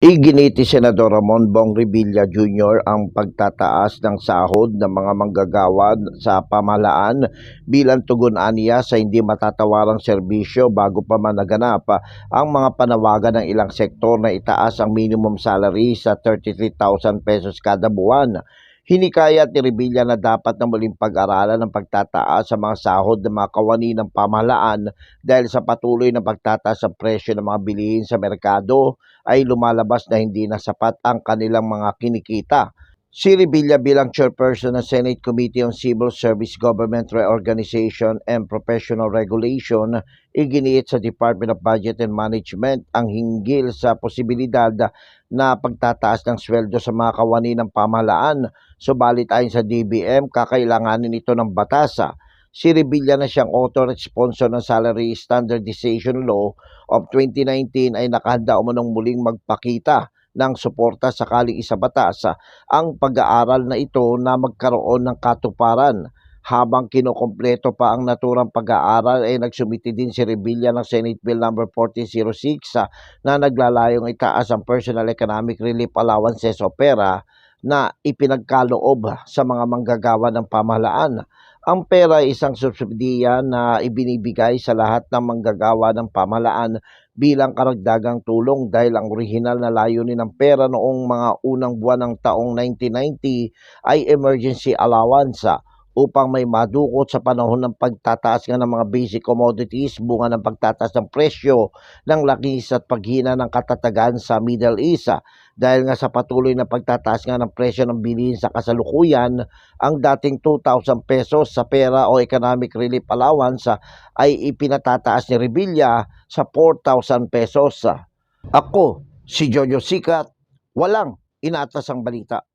Iginiti Senador Ramon Bong Revilla Jr. ang pagtataas ng sahod ng mga manggagawa sa pamahalaan bilang tugon aniya sa hindi matatawarang serbisyo bago pa man naganap ang mga panawagan ng ilang sektor na itaas ang minimum salary sa 33,000 pesos kada buwan. Hinikayat ni Revilla na dapat na muling pag-aralan ng pagtataas sa mga sahod ng mga kawani ng pamahalaan dahil sa patuloy na pagtataas sa presyo ng mga bilihin sa merkado ay lumalabas na hindi na sapat ang kanilang mga kinikita. Si Revilla bilang chairperson ng Senate Committee on Civil Service Government Reorganization and Professional Regulation, iginiit sa Department of Budget and Management ang hinggil sa posibilidad na pagtataas ng sweldo sa mga kawani ng pamahalaan. Subalit ayon sa DBM, kakailanganin ito ng batasa. Si Revilla na siyang author at sponsor ng Salary Standardization Law of 2019 ay nakahanda umunong muling magpakita ng suporta sakaling isa batas ang pag-aaral na ito na magkaroon ng katuparan. Habang kinokompleto pa ang naturang pag-aaral ay nagsumiti din si Revilla ng Senate Bill No. 1406 ah, na naglalayong itaas ang Personal Economic Relief Allowances o PERA na ipinagkaloob sa mga manggagawa ng pamahalaan. Ang pera ay isang subsidiya na ibinibigay sa lahat ng manggagawa ng pamahalaan bilang karagdagang tulong dahil ang orihinal na layunin ng pera noong mga unang buwan ng taong 1990 ay emergency allowance ah, upang may madukot sa panahon ng pagtataas nga ng mga basic commodities bunga ng pagtataas ng presyo ng langis at paghina ng katatagan sa Middle East. ah. Dahil nga sa patuloy na pagtataas nga ng presyo ng bilihin sa kasalukuyan, ang dating 2,000 pesos sa pera o economic relief allowance ah, ay ipinatataas ni Revilla sa 4,000 pesos. ah. Ako, si Jojo Sikat, walang inatas ang balita.